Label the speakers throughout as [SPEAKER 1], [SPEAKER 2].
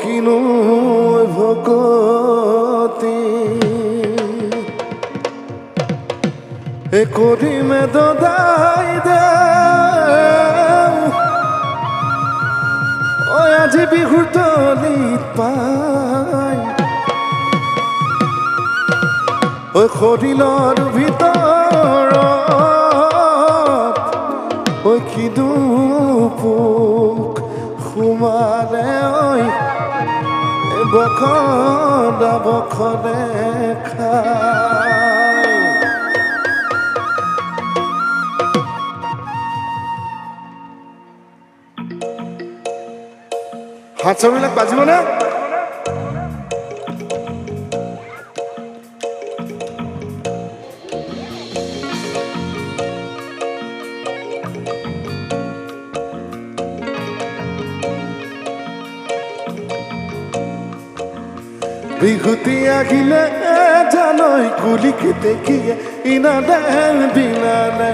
[SPEAKER 1] কিনো ভকতি এ করিমে দদাই দে ওই আজি বিহুর তলিত পাই। ওই খৰিলৰ ভিতৰত বখনে খাই হাত চাবিবিলাক বাজিব নে? বিহুতি আহিলে জানৈ কুলি দেখিয়ে ইনা দেন বিনালে।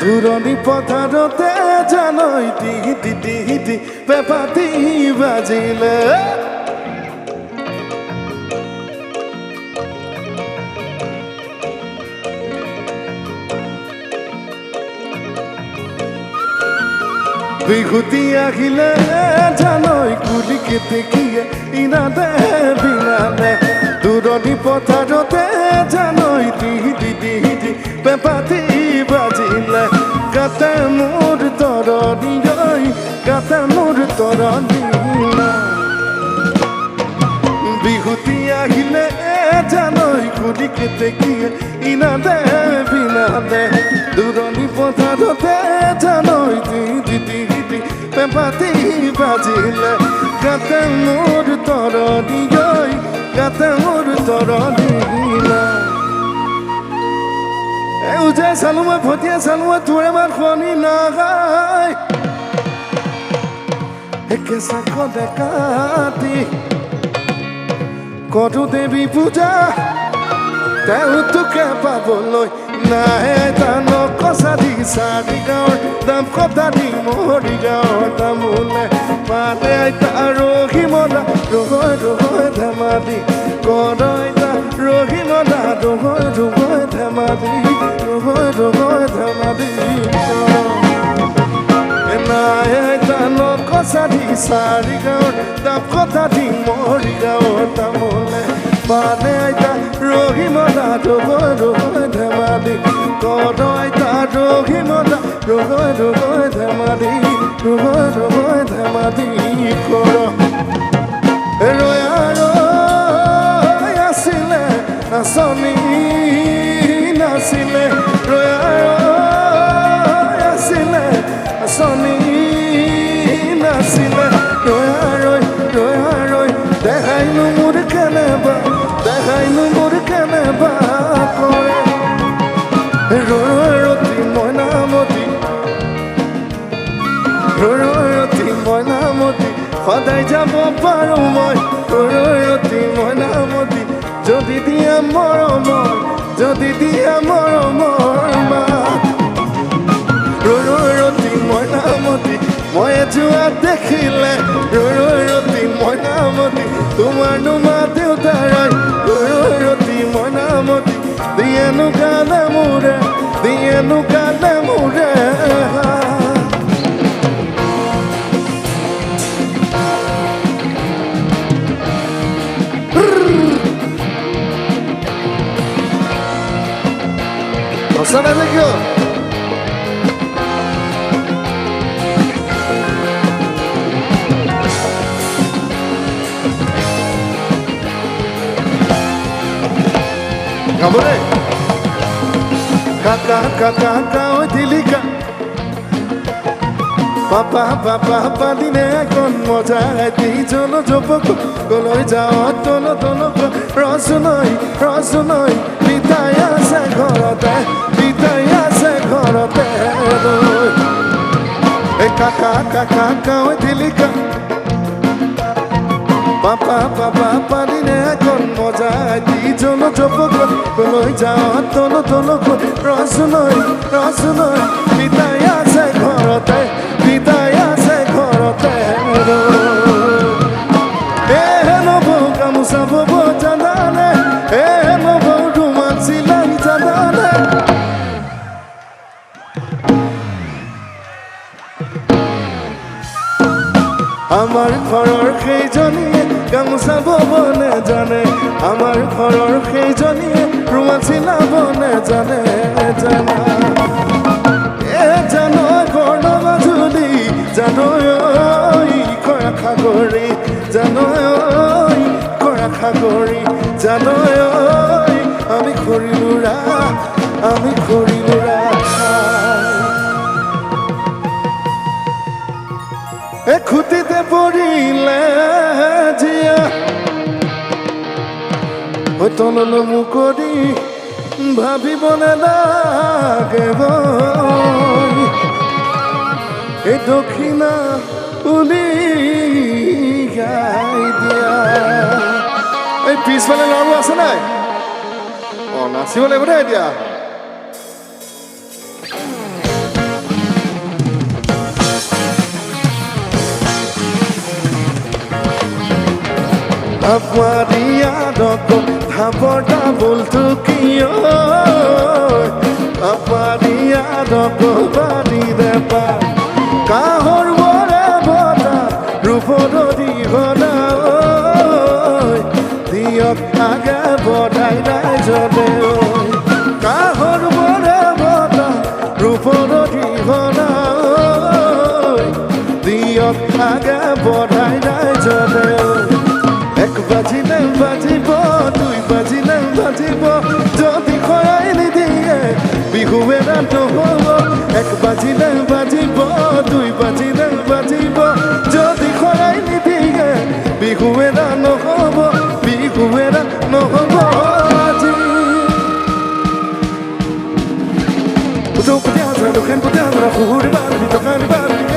[SPEAKER 1] দূৰণি পথাৰতে জানৈ টিহি টি পেপাতি বাজিলে। বিহুতি আহিলে জানৈ কুলি খেতে কিয়ে ইনাদে বিনালে দূৰণি পথাৰতে জানৈ টিহি টি পেপাতি বাজিলে। গাতে মোৰ তৰণি ঐ গাতে মোৰ তৰণি বিহুতি আহিলে জানৈ কুলি খেতে কিয়ে ইনাদে, বিনাদে। দূৰণি পথাৰতে জানৈ টিহি টি পেপাতি বাজিলে গাতে মোৰ তৰণি ঐ গাতে মোৰ তৰণি Eu já saluma potia saluma ture mar khoni na gai E que saco de cati Kodu devi puja Teu Na eta no cosa di sadi gaur Dam kota di mori gaur Damule Pate aita rohi moda Rohoi rohoi dhamadi Kodoi ta rohi moda Rohoi rohoi dhamadi Rohoi rohoi dhamadi Enaita no cosa di sadi gaur Dam Damule Pate aita rohi moda Rohoi rohoi dhamadi Kodoi ta rohi moina moti ৰতি সদায় যাব পাৰোঁ মই ৰতি মই নামতি যদি দিয়া মৰমৰ যদি দিয়া মৰমৰ Osana Legio. Gamore. Kaka kaka kaka oi dilika. পাপা পাপা পাদিনে এখন মজাই দি চলো জপক গলৈ যাওঁ, তল তলক ৰচনৈ ৰচনৈ পিতাই কাকা কাকৈ পাপা পাপা নে এখন মজা দি জন জপকত লৈ যাওঁ তল তল ৰস লৈ ৰস লৈ পিতাই আছে ঘৰতে আমাৰ ঘৰৰ সেইজনীয়ে গামোচা বব নেজানে আমাৰ ঘৰৰ সেইজনীয়ে ৰুমাল চিলাব নেজানে জানা এ জানো মাজুলী ঐ কৰা আমি খৰি আমি খৰি এ খুঁটিতে পৰিলে জিয়া ঐ তললৈ মুকৰি ভাবিব নালাগে বৈ। এই দক্ষিণা উলি গাই দিয়া। এই পিছফালে ল'ৰাবোৰ আছে নাই? অঁ নাচিব লাগিব দেই এতিয়া Apariadoko, Haportable to Kio. Apariadoko, Badi the Bar. Kahor Wara Bota, Rupodo di Hoda. Diok Aga Bota, Jode. Kahor Bihu এৰা নহ'ব বিহু এৰা নহ'ব আজি Don't put down, don't can put down, don't put down, don't can put down, don't